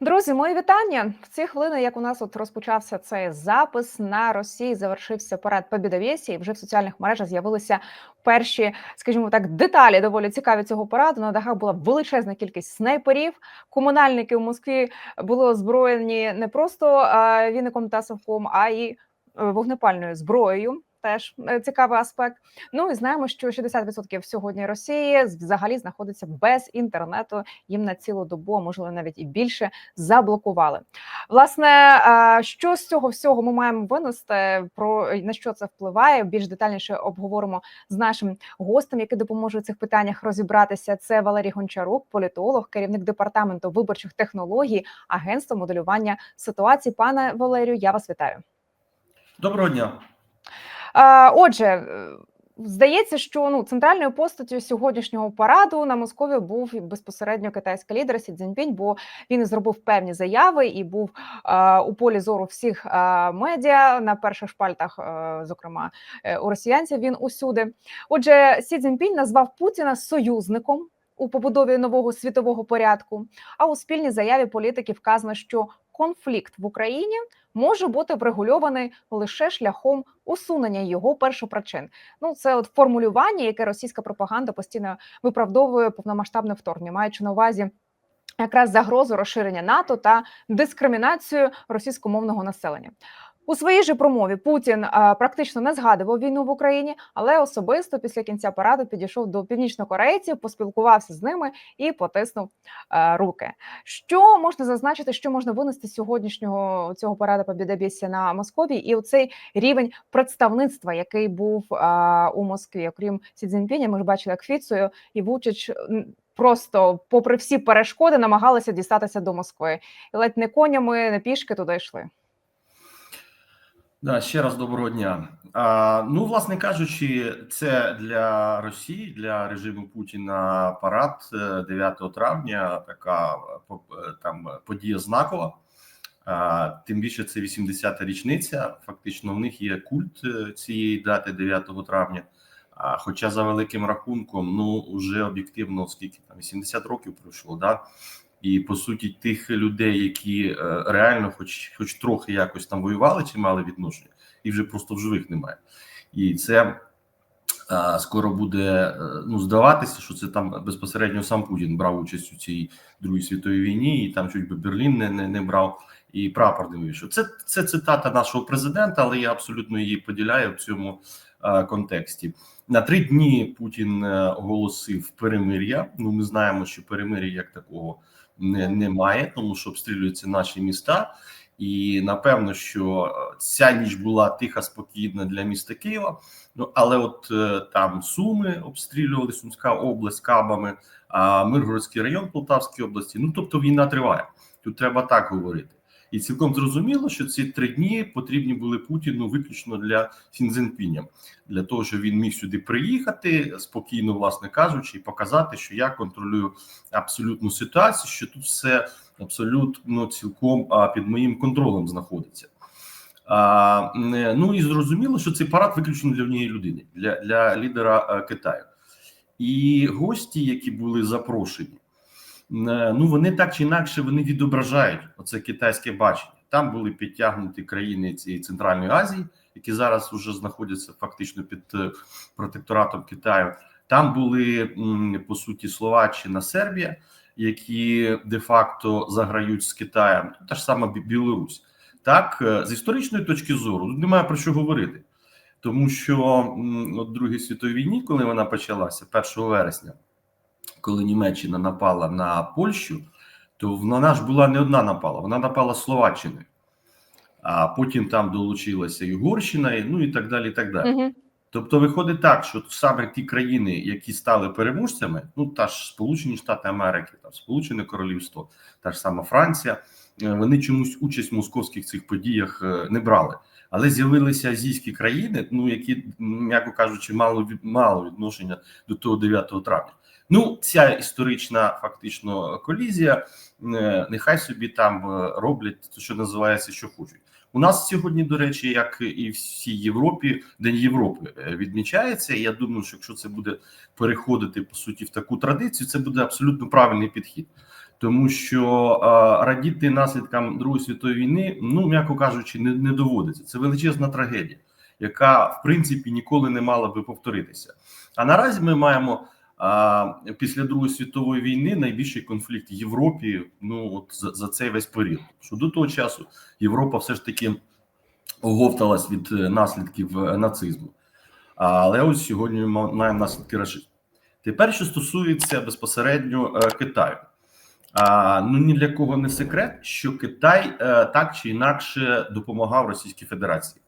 Друзі, мої вітання в ці хвилини, як у нас от розпочався цей запис на Росії, завершився парад Побідовєсі, і вже в соціальних мережах з'явилися перші, скажімо так, деталі доволі цікаві цього параду. На дахах була величезна кількість снайперів. Комунальники в Москві були озброєні не просто віником та совком, а й е, вогнепальною зброєю. Теж е, цікавий аспект. Ну і знаємо, що 60% сьогодні Росії взагалі знаходиться без інтернету. Їм на цілу добу, можливо навіть і більше, заблокували. Власне, е, що з цього всього ми маємо винести? Про на що це впливає? Більш детальніше обговоримо з нашим гостем, який допоможе у цих питаннях розібратися. Це Валерій Гончарук, політолог, керівник департаменту виборчих технологій, агентства моделювання ситуації. Пане Валерію, я вас вітаю. Доброго дня. Отже, е, здається, що ну центральною постаттю сьогоднішнього параду на Москові був безпосередньо китайський лідер Сі Цзіньпінь, бо він зробив певні заяви і був у полі зору всіх медіа на перших шпальтах, е, зокрема е, у росіянців. Він усюди. Отже, Сі Цзіньпінь назвав Путіна союзником. У побудові нового світового порядку, а у спільній заяві політики вказано, що конфлікт в Україні може бути врегульований лише шляхом усунення його першопричин. Ну це от формулювання, яке російська пропаганда постійно виправдовує повномасштабне вторгнення, маючи на увазі. Якраз загрозу розширення НАТО та дискримінацію російськомовного населення у своїй же промові Путін а, практично не згадував війну в Україні, але особисто після кінця параду підійшов до північнокорейців, поспілкувався з ними і потиснув а, руки. Що можна зазначити, що можна винести з сьогоднішнього цього параду Побєдобєсія на Москові, і оцей рівень представництва, який був а, у Москві, окрім Сі Цзіньпіня, ми ж бачили, як Фіцою і Вучич просто, попри всі перешкоди, намагалися дістатися до Москви, і ледь не конями, не пішки туди йшли. Да, ще раз доброго дня. А, Ну, власне кажучи, це для Росії, для режиму Путіна парад 9 травня. Така там подія знакова. А, Тим більше це 80-та річниця. Фактично, в них є культ цієї дати 9 травня. А, Хоча за великим рахунком, ну вже об'єктивно, скільки там 80 років пройшло, да. І по суті, тих людей, які е, реально, хоч хоч трохи якось там воювали чи мали відношення, і вже просто в живих немає. І це а, скоро буде е, ну здаватися, що це там безпосередньо сам Путін брав участь у цій другій світовій війні, і там чуть би Берлін не не, не брав і прапор не вийшов. Це це цитата нашого президента, але я абсолютно її поділяю в цьому контексті. На три дні Путін е, оголосив перемир'я. Ну, ми знаємо, що перемир'я як такого не, немає, тому що обстрілюються наші міста. І напевно, що ця ніч була тиха, спокійна для міста Києва. Ну але от там Суми обстрілювали Сумська область кабами, а Миргородський район Полтавської області. Ну тобто війна триває. Тут треба так говорити. І цілком зрозуміло, що ці три дні потрібні були Путіну виключно для Сінзенпіня, для того, щоб він міг сюди приїхати спокійно, власне кажучи, і показати, що я контролюю абсолютну ситуацію, що тут все абсолютно цілком під моїм контролем знаходиться. А, Ну і зрозуміло, що цей парад виключно для однієї людини, для, для лідера Китаю. І гості, які були запрошені. Ну вони так чи інакше вони відображають оце китайське бачення. Там були підтягнуті країни цієї Центральної Азії, які зараз вже знаходяться фактично під протекторатом Китаю. Там були по суті Словаччина, Сербія, які де-факто заграють з Китаєм, та ж сама Білорусь. Так, з історичної точки зору тут немає про що говорити, тому що от Другій світовій війні, коли вона почалася 1 вересня коли Німеччина напала на Польщу, то вона ж була не одна напала, вона напала Словаччиною, а потім там долучилася і Угорщина, ну і так далі. і так далі. Угу. Тобто, виходить так, що саме ті країни, які стали переможцями, ну та ж Сполучені Штати Америки, там Сполучене Королівство, та ж сама Франція, е, вони чомусь участь в московських цих подіях е, не брали. Але з'явилися азійські країни, ну які, м'яко кажучи, мало мало відношення до того 9 травня. Ну, ця історична фактично колізія, е, нехай собі там е, роблять те, що називається, що хочуть. У нас сьогодні, до речі, як і всій Європі, День Європи е, відмічається. Я думаю, що якщо це буде переходити по суті в таку традицію, це буде абсолютно правильний підхід, тому що радіти наслідкам Другої світової війни, ну м'яко кажучи, не, не доводиться. Це величезна трагедія, яка в принципі ніколи не мала би повторитися. А наразі ми маємо а, після Другої світової війни найбільший конфлікт Європі. Ну от за, за цей весь період. Що до того часу Європа все ж таки оговталась від е, наслідків е, нацизму. Але ось сьогодні ми маємо наслідки рашизму. Тепер, що стосується безпосередньо е, Китаю, а, ну ні для кого не секрет, що Китай так чи інакше допомагав Російській Федерації.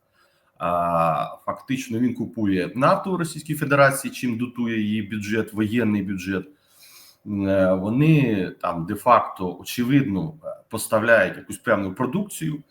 Фактично він купує нафту в Російській Федерації, чим дотує її бюджет, воєнний бюджет. Е, Вони там де-факто очевидно поставляють якусь певну продукцію.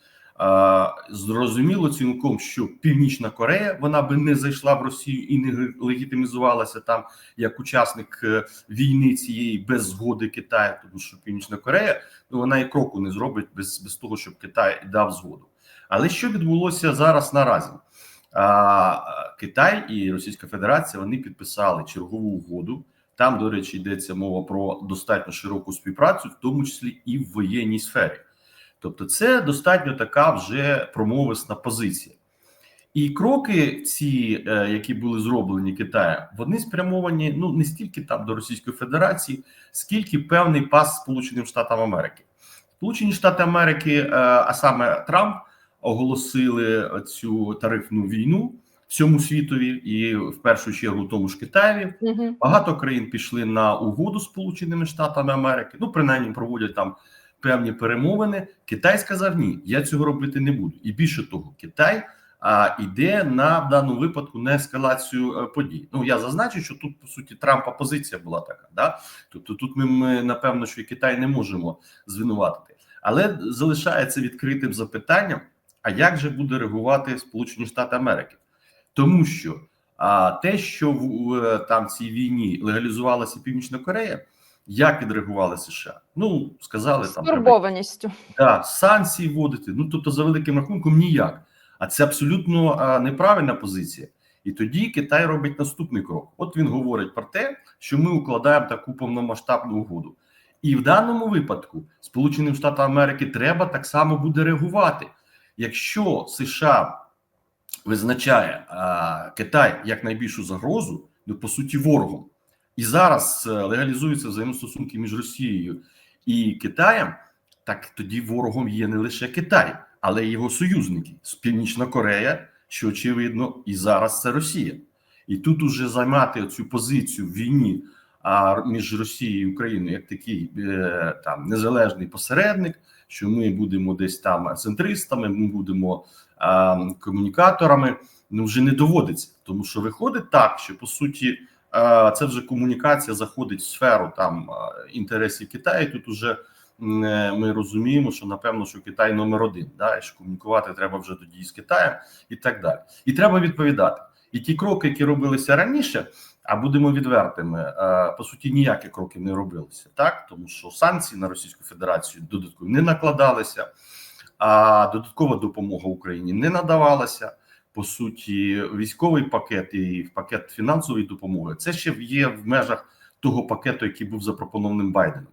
Зрозуміло цілком, що Північна Корея вона би не зайшла в Росію і не легітимізувалася там як учасник е, війни цієї без згоди Китаю, тому що Північна Корея ну вона і кроку не зробить без, без того, щоб Китай дав згоду. Але що відбулося зараз наразі? Китай і Російська Федерація вони підписали чергову угоду. Там, до речі, йдеться мова про достатньо широку співпрацю, в тому числі і в воєнній сфері. Тобто, це достатньо така вже промовисна позиція. І кроки, ці, е, які були зроблені Китаєм, вони спрямовані ну не стільки там до Російської Федерації, скільки певний пас Сполученим Штатам Америки. Сполучені Штати Америки, е, а саме Трамп, оголосили цю тарифну війну всьому світові, і в першу чергу тому ж Китаєві. Угу. Багато країн пішли на угоду з Сполученими Штатами Америки. Ну, принаймні, проводять там певні перемовини. Китай сказав: ні, я цього робити не буду. І більше того, Китай а, йде на в даному випадку на ескалацію е, подій. Ну я зазначу, що тут по суті Трампа позиція була така. Да, тобто тут ми, ми напевно, що і Китай не можемо звинуватити, але залишається відкритим запитанням: а як же буде реагувати Сполучені Штати Америки? Тому що а те, що в е, там цій війні легалізувалася Північна Корея, як відреагували США? Ну сказали там турбованістю. да, санкції вводити. Ну тобто, за великим рахунком, ніяк. А це абсолютно а, неправильна позиція. І тоді Китай робить наступний крок. От він говорить про те, що ми укладаємо таку повномасштабну угоду. І в даному випадку Сполученим Штатам Америки треба так само буде реагувати. Якщо США визначає а, Китай як найбільшу загрозу, ну по суті, ворогом, і зараз е, легалізуються взаємостосунки між Росією і Китаєм, так тоді ворогом є не лише Китай, але й його союзники Північна Корея, що очевидно, і зараз це Росія. І тут уже займати цю позицію в війні а, між Росією і Україною як такий е, там незалежний посередник, що ми будемо десь там центристами, ми будемо а, комунікаторами. Ну вже не доводиться, тому що виходить так, що по суті а, це вже комунікація заходить в сферу там інтересів Китаю. Тут уже е, ми розуміємо, що напевно, що Китай номер один, да, і що комунікувати треба вже тоді з Китаєм і так далі. І треба відповідати. І ті кроки, які робилися раніше, а будемо відвертими, е, по суті, ніякі кроки не робилися, так тому що санкції на Російську Федерацію додатково не накладалися, а додаткова допомога Україні не надавалася. По суті, військовий пакет і пакет фінансової допомоги це ще є в межах того пакету, який був запропонований Байденом.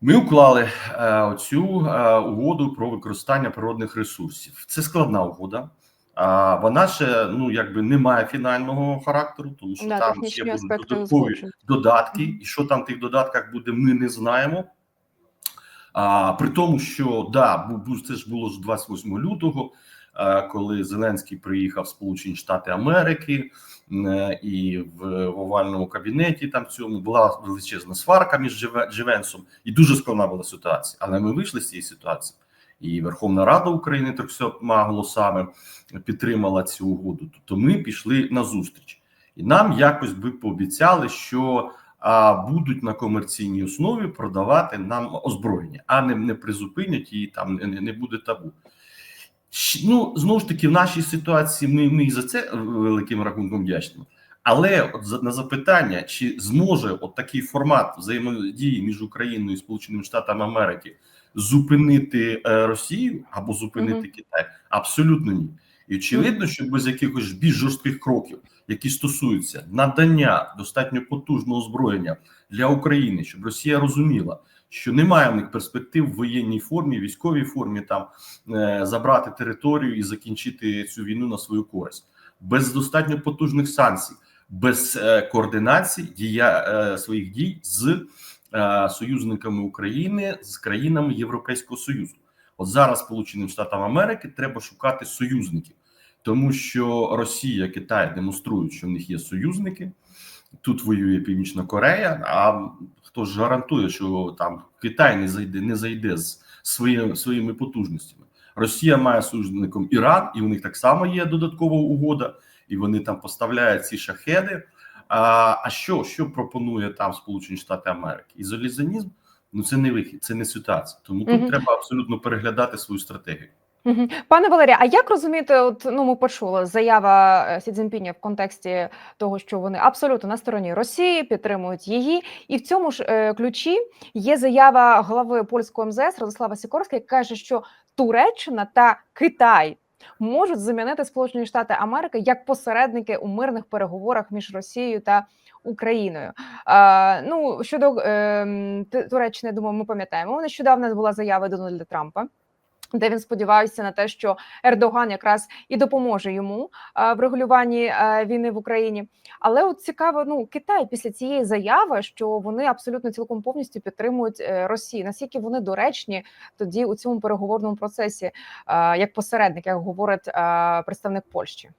Ми уклали е, цю е, угоду про використання природних ресурсів. Це складна угода. А вона ще ну якби не має фінального характеру, тому що Да, там ще будуть додаткові додатки, і що там в тих додатках буде, ми не знаємо. А при тому, що да, це ж було ж 28 лютого, е, коли Зеленський приїхав в Сполучені Штати Америки, е, і в, овальному кабінеті там цьому була величезна сварка між Дживенсом, і дуже складна була ситуація. Але ми вийшли з цієї ситуації. І Верховна Рада України 300 голосами підтримала цю угоду. Тобто ми пішли на зустріч, і нам якось би пообіцяли, що а, будуть на комерційній основі продавати нам озброєння, а не, не призупинять і там не, не буде табу. Ну знову ж таки, в нашій ситуації ми, ми і за це великим рахунком вдячні. Але от на запитання, чи зможе от такий формат взаємодії між Україною і Сполученими Штатами Америки зупинити е, Росію або зупинити Мгм. Китай, абсолютно ні. І очевидно, що без якихось більш жорстких кроків, які стосуються надання достатньо потужного озброєння для України, щоб Росія розуміла, що немає в них перспектив в воєнній формі, військовій формі там е, забрати територію і закінчити цю війну на свою користь без достатньо потужних санкцій, без е, координації дія своїх дій з союзниками України з країнами Європейського Союзу. От зараз Сполученим Штатам Америки треба шукати союзників, тому що Росія, Китай демонструють, що в них є союзники. Тут воює Північна Корея. А хто ж гарантує, що там Китай не зайде, не зайде з своїми своїми потужностями? Росія має союзником Іран, і у них так само є додаткова угода, і вони там поставляють ці шахеди. А а що що пропонує там Сполучені Штати Америки? Ізолізонізм? Ну це не вихід, це не ситуація. Тому тут Мгм. треба абсолютно переглядати свою стратегію. Пане Валерія, а як розумієте, от ну ми почули заява е, Сі Цзіньпіня в контексті того, що вони абсолютно на стороні Росії, підтримують її, і в цьому ж е, ключі є заява глави польського МЗС Радослава Сікорська, яка каже, що Туреччина та Китай можуть замінити Сполучені Штати Америки як посередники у мирних переговорах між Росією та Україною. Е, ну щодо е, Туреччини, думаю, ми пам'ятаємо. Нещодавно була заява Дональда Трампа де він сподівався на те, що Ердоган якраз і допоможе йому в регулюванні війни в Україні. Але от цікаво, ну Китай після цієї заяви, що вони абсолютно цілком повністю підтримують е, Росію. Наскільки вони доречні тоді у цьому переговорному процесі, як посередник, як говорить представник Польщі?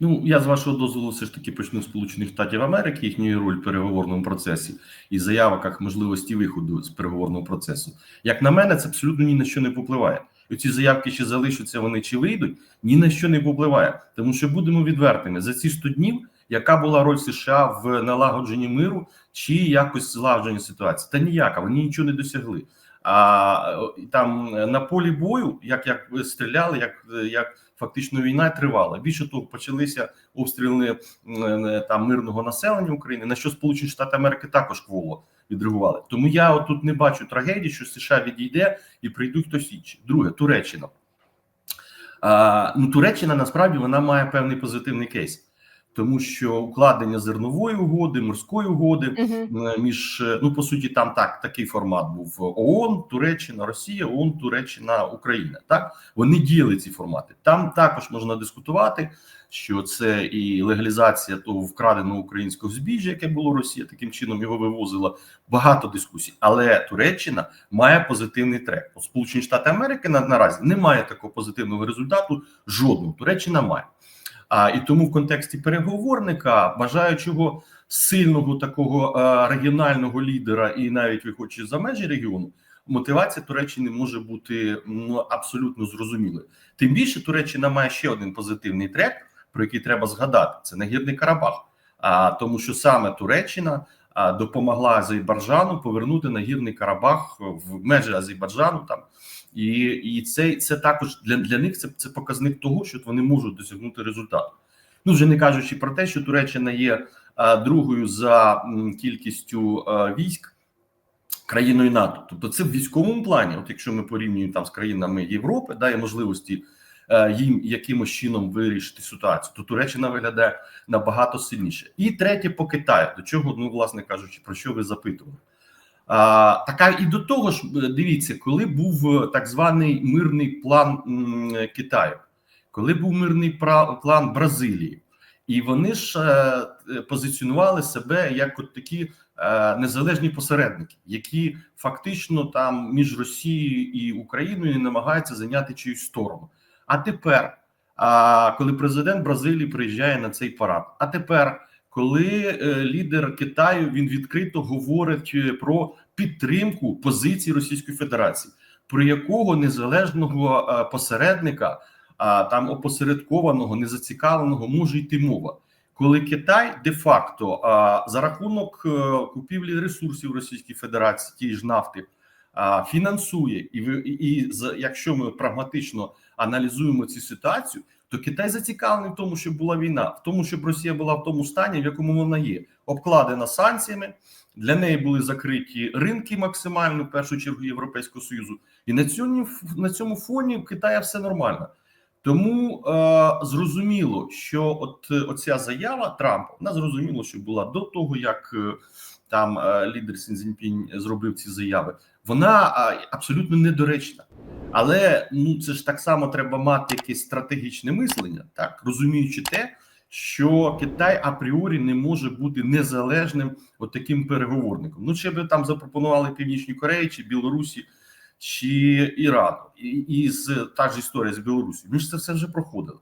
Ну я з вашого дозволу все ж таки почну Сполучених Штатів Америки, їхньої роль в переговорному процесі і заява як можливості виходу з переговорного процесу. Як на мене, це абсолютно ні на що не попливає. Оці заявки чи залишаться вони чи вийдуть, ні на що не впливає. Тому що будемо відвертими за ці 100 днів, яка була роль США в налагодженні миру чи якось злагодженні ситуації? Та ніяка, вони нічого не досягли. А там на полі бою, як як стріляли, як як фактично війна тривала. Більше того, почалися обстріли там мирного населення України, на що Сполучені Штати Америки також кволо відреагували. Тому я отут не бачу трагедії, що США відійде і прийдуть хтось інший. Друге, Туреччина. А, Ну, Туреччина насправді вона має певний позитивний кейс. Тому що укладення зернової угоди, морської угоди Мгм. між ну по суті, там так такий формат був ООН, Туреччина, Росія, ООН, Туреччина, Україна. Так вони діяли ці формати. Там також можна дискутувати, що це і легалізація того вкраденого українського збіжжя, яке було Росія, таким чином його вивозила. Багато дискусій, але Туреччина має позитивний трек. Сполучені Штати Америки на наразі немає такого позитивного результату. Жодного Туреччина має. А і тому в контексті переговорника бажаючого сильного такого регіонального лідера, і навіть виходячи за межі регіону, мотивація Туреччини може бути ну абсолютно зрозумілою. Тим більше Туреччина має ще один позитивний трек, про який треба згадати: це нагірний Карабах. А тому, що саме Туреччина допомогла Азербайджану повернути нагірний Карабах в межі Азербайджану там. І і це це також для для них це це показник того, що вони можуть досягнути результату. Ну вже не кажучи про те, що Туреччина є а, другою за кількістю а, військ країною НАТО. Тобто, це в військовому плані, от якщо ми порівнюємо там з країнами Європи, дає можливості а, їм якимось чином вирішити ситуацію, то Туреччина виглядає набагато сильніше. І третє по Китаю, до чого ну власне кажучи, про що ви запитували. Така і до того ж, дивіться, коли був так званий мирний план Китаю, коли був мирний план Бразилії, і вони ж е, позиціонували себе як от такі е, незалежні посередники, які фактично там між Росією і Україною намагаються зайняти чиюсь сторону. А тепер, коли президент Бразилії приїжджає на цей парад, а тепер коли е, лідер Китаю він відкрито говорить е, про підтримку позиції Російської Федерації, про якого незалежного е, посередника, а там опосередкованого, незацікавленого може йти мова, коли Китай де-факто за рахунок купівлі ресурсів Російської Федерації, тієї ж нафти, фінансує і і, і якщо ми прагматично аналізуємо цю ситуацію то Китай зацікавлений в тому, щоб була війна, в тому, щоб Росія була в тому стані, в якому вона є, обкладена санкціями. Для неї були закриті ринки максимально в першу чергу Європейського союзу, і на цьому на цьому фоні в Китаї все нормально. Тому е, зрозуміло, що от оця заява Трампа вона зрозуміло, що була до того, як там е, лідер Сін Цзіньпінь зробив ці заяви, вона е, абсолютно недоречна. Але ну це ж так само треба мати якесь стратегічне мислення, так розуміючи те, що Китай апріорі не може бути незалежним от таким переговорником. Ну чи би там запропонували Північній Кореї чи Білорусі чи Ірану, і, і з та ж історія з Білорусі. Ми ж це все вже проходили.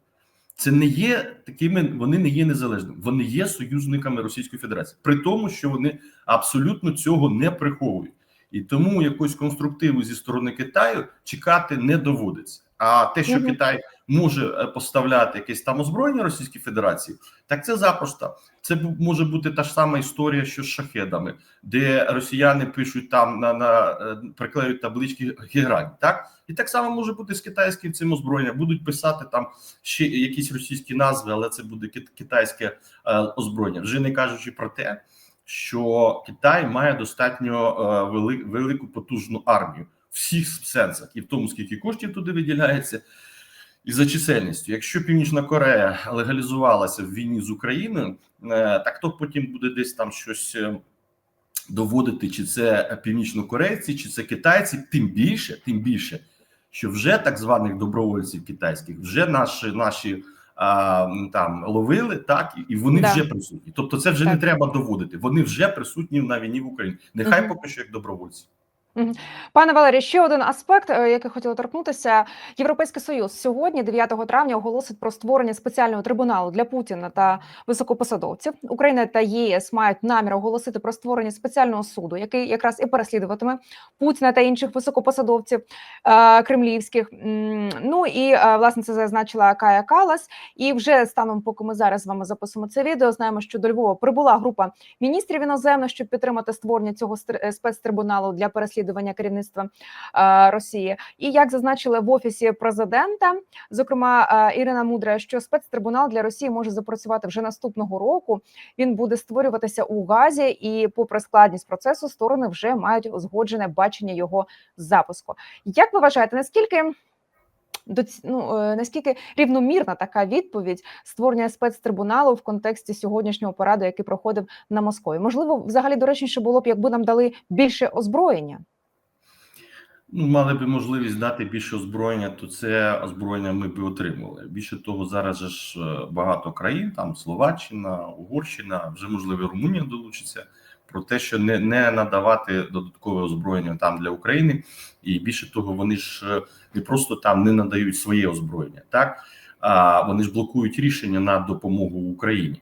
Це не є такими, вони не є незалежними, вони є союзниками Російської Федерації, при тому, що вони абсолютно цього не приховують, і тому якогось конструктиву зі сторони Китаю чекати не доводиться. А те, що Мгм. Китай може е, поставляти якесь там озброєння Російській Федерації, так це запросто. Це може бути та ж сама історія, що з шахедами, де росіяни пишуть там на, на е, приклеюють таблички Гігрань, так і так само може бути з китайським цим озброєнням. Будуть писати там ще якісь російські назви, але це буде китайське е, озброєння. Вже не кажучи про те, що Китай має достатньо велику потужну армію всіх сенсах, і в тому, скільки коштів туди виділяється. І за чисельністю, якщо Північна Корея легалізувалася в війні з Україною, е, так то потім буде десь там щось е, доводити, чи це північнокорейці, чи це китайці, тим більше, тим більше, що вже так званих добровольців китайських, вже наші наші а, там ловили, так і вони Да. вже присутні. Тобто, це вже не треба доводити. Вони вже присутні на війні в Україні. Нехай Мгм. поки що як добровольці. Пане Валерію, ще один аспект, е, який хотіла торкнутися. Європейський союз сьогодні, 9 травня, оголосить про створення спеціального трибуналу для Путіна та високопосадовців. Україна та ЄС мають намір оголосити про створення спеціального суду, який якраз і переслідуватиме Путіна та інших високопосадовців е, кремлівських. Ну і е, власне це зазначила Кая Калас. І вже станом, поки ми зараз з вами записуємо це відео, знаємо, що до Львова прибула група міністрів іноземних, щоб підтримати створення цього спецтрибуналу для переслідування керівництва е, Росії. І як зазначили в офісі президента, зокрема е, Ірина Мудра, що спецтрибунал для Росії може запрацювати вже наступного року. Він буде створюватися у Газі, і, попри складність процесу, сторони вже мають узгоджене бачення його запуску. Як ви вважаєте, наскільки? Доці... Ну, е, наскільки рівномірна така відповідь створення спецтрибуналу в контексті сьогоднішнього параду, який проходив на Москві? Можливо, взагалі доречніше було б, якби нам дали більше озброєння. Ну, мали б можливість дати більше озброєння, то це озброєння ми б отримали. Більше того, зараз ж е, багато країн, там Словаччина, Угорщина, вже можливо, Румунія долучиться. Про те, що не не надавати додаткове озброєння там для України, і більше того, вони ж е, не просто там не надають своє озброєння, так а вони ж блокують рішення на допомогу Україні.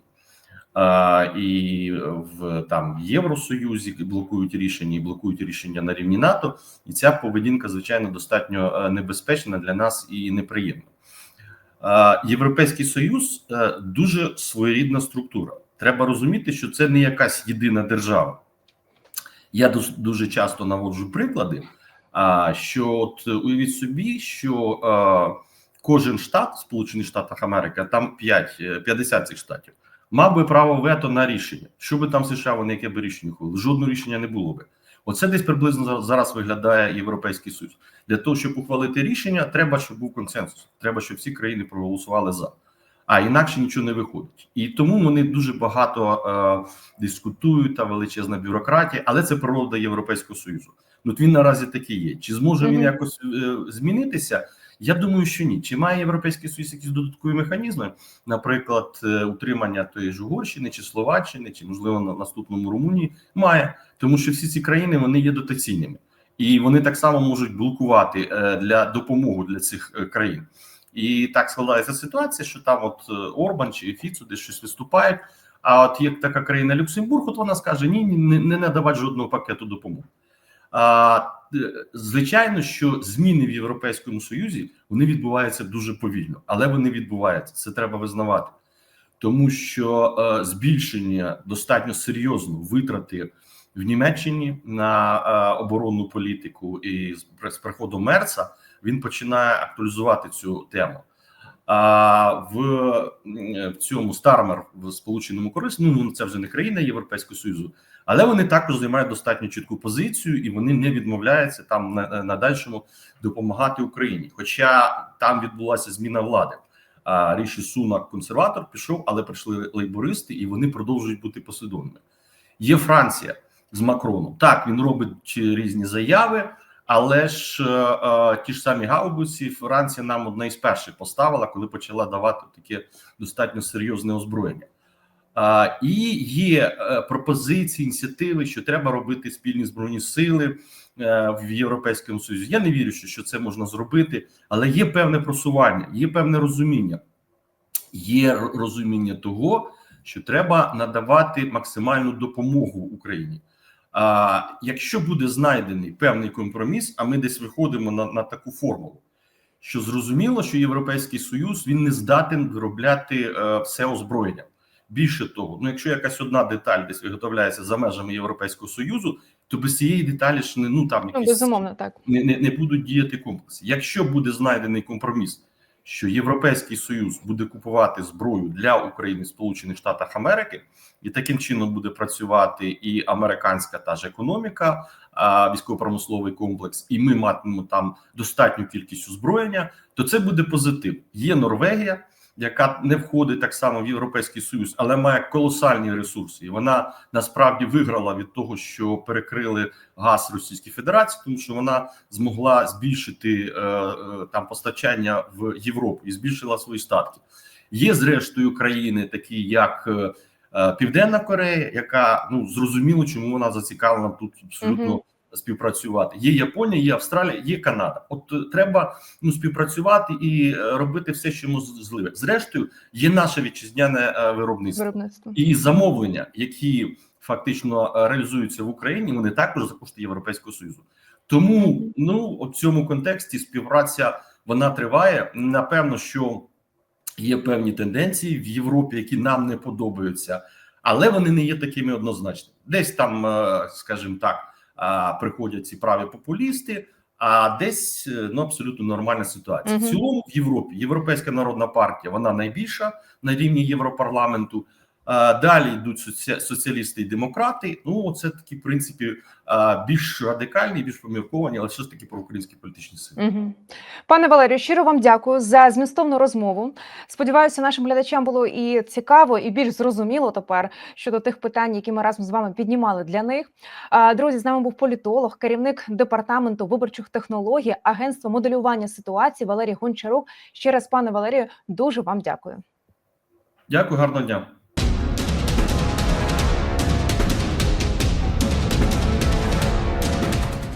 І в там Євросоюзі блокують рішення і блокують рішення на рівні НАТО, і ця поведінка, звичайно, достатньо е, небезпечна для нас і неприємна. Європейський Союз е, дуже своєрідна структура. Треба розуміти, що це не якась єдина держава. Я дуже часто наводжу приклади. А що от е, уявіть собі, що е, кожен штат Сполучених Штатів Америки, там 5, е, 50 цих штатів, мав би право вето на рішення. Що би там США вони яке би рішення ухвалили? Жодного рішення не було би. Оце десь приблизно за- зараз виглядає Європейський Союз. Для того, щоб ухвалити рішення, треба, щоб був консенсус. Треба, щоб всі країни проголосували за. А інакше нічого не виходить. І тому вони дуже багато е, дискутують та величезна бюрократія, але це природа Європейського Союзу. Ну, от він наразі такий є. Чи зможе він якось е, змінитися? Я думаю, що ні. Чи має європейський союз якісь додаткові механізми, наприклад, е, утримання тої ж Угорщини чи Словаччини, чи можливо на наступному Румунії? Має, тому що всі ці країни вони є дотаційними, і вони так само можуть блокувати е, для допомоги для цих е, країн. І так складається ситуація, що там, от Орбан чи Фіцу десь щось виступають. А от є така країна Люксембург, от вона скаже: ні, ні, не надавати жодного пакету допомоги. Звичайно, що зміни в Європейському Союзі вони відбуваються дуже повільно, але вони відбуваються. Це треба визнавати, тому що е, збільшення достатньо серйозно витрати в Німеччині на е, оборонну політику і з, приходом Мерца він починає актуалізувати цю тему. А в, в цьому Стармер в Сполученому Корисному ну це вже не країна Європейського Союзу, але вони також займають достатньо чітку позицію і вони не відмовляються там на, на дальшому допомагати Україні. Хоча там відбулася зміна влади. А Ріші Сунак консерватор пішов, але прийшли лейбористи, і вони продовжують бути послідовними. Є Франція. з Макроном. Так, він робить різні заяви, але ж е, е, ті ж самі гаубиці Франція нам одне із перших поставила, коли почала давати таке достатньо серйозне озброєння. А, і є е, пропозиції, ініціативи, що треба робити спільні збройні сили е, в Європейському Союзі. Я не вірю, що, це можна зробити, але є певне просування, є певне розуміння. Є розуміння того, що треба надавати максимальну допомогу Україні. А якщо буде знайдений певний компроміс, а ми десь виходимо на, на таку формулу, що зрозуміло, що Європейський Союз він не здатен виробляти е, все озброєння. Більше того, ну якщо якась одна деталь десь виготовляється за межами Європейського Союзу, то без цієї деталі ж не ну там Ну, безумовно, так. не, не, не будуть діяти комплекси. Якщо буде знайдений компроміс, що Європейський Союз буде купувати зброю для України Сполучених Штатах Америки, і таким чином буде працювати і американська та ж економіка, а, військово-промисловий комплекс, і ми матимемо там достатню кількість озброєння, то це буде позитив. Є Норвегія, яка не входить так само в Європейський Союз, але має колосальні ресурси. І вона насправді виграла від того, що перекрили газ Російській Федерації, тому що вона змогла збільшити е, е, там постачання в Європу і збільшила свої статки. Є зрештою країни, такі як е, Південна Корея, яка ну зрозуміло, чому вона зацікавлена тут абсолютно. Співпрацювати є Японія, є Австралія, є Канада. От е, треба ну співпрацювати і е, робити все, що можливе. Зрештою, є наше вітчизняне е, виробництво Виробництво. і замовлення, які фактично реалізуються в Україні, вони також за кошти Європейського союзу. Тому ну у цьому контексті співпраця вона триває. Напевно, що є певні тенденції в Європі, які нам не подобаються, але вони не є такими однозначними. Десь там, скажімо так, приходять ці праві популісти. А десь е, ну абсолютно нормальна ситуація. Мгм. В цілому в Європі Європейська народна партія вона найбільша на рівні Європарламенту. А, Далі йдуть соціалісти і демократи. Ну це такі в принципі більш радикальні, більш помірковані, але все ж таки проукраїнські політичні сили. Угу. Пане Валерію, щиро вам дякую за змістовну розмову. Сподіваюся, нашим глядачам було і цікаво, і більш зрозуміло тепер щодо тих питань, які ми разом з вами піднімали для них. Друзі, з нами був політолог, керівник департаменту виборчих технологій, агентства моделювання ситуації Валерій Гончарук. Ще раз, пане Валерію, дуже вам дякую. Дякую, гарного дня.